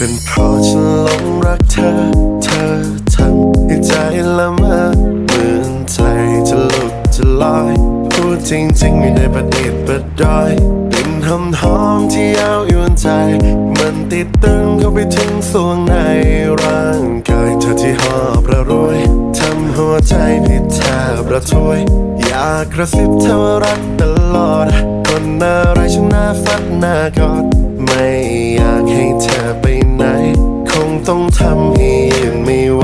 เป็นเพราะฉันหลงรักเธอ เธอทำให้ใจละเมอเหมือนใจจะหลุดจะลอย พูดจริงๆไม่ได้ประดิษฐ์ประดอยกลิ่นหอมหอมๆที่ยาวยวนใจ มันติดตึงเข้าไปถึงส่วงในร่างกายเธอที่หอบระรวยทำหัวใจผิดแทบระทวย อยากกระซิบเธอรักตลอด คนอะไรฉันน่าฟัดน่ากอด ไม่อยากให้เธอ ต้องทำให้ยืนไม่ไหว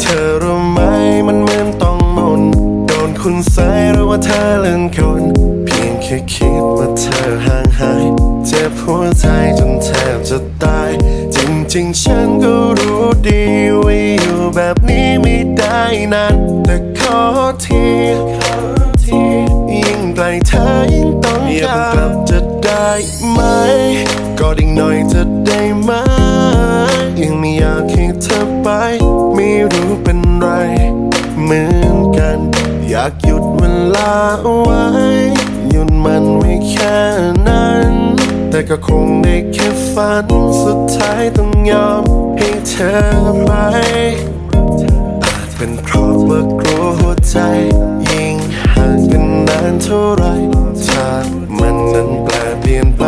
เธอรู้ไหมมันเหมือนต้องมน โดนคุณใส่หรือว่าเธอเลื่อนคนเพียงแค่คิดว่าเธอห่างหาย เจ็บหัวใจจนแทบจะตาย จริงๆ ฉันก็รู้ดีว่าอยู่แบบนี้ไม่ได้นานแต่ขอทีอยิ่งไกลเธอยิ่งต้องการอย่าเพิ่งกลับจะได้ไหมก็ดิ่งหน่อยจะได้ไหมากหยุดเวลาเอาไว้ หยุดมันไว้แค่นั้น แต่ก็คงได้แค่ฝันสุดท้ายต้องยอมให้เธอไปอาจเป็นเพราะว่ากลัวหัวใจ ยิ่งห่างกันนานเท่าไรถ้ามันนั้นแปลเปลี่ยนไป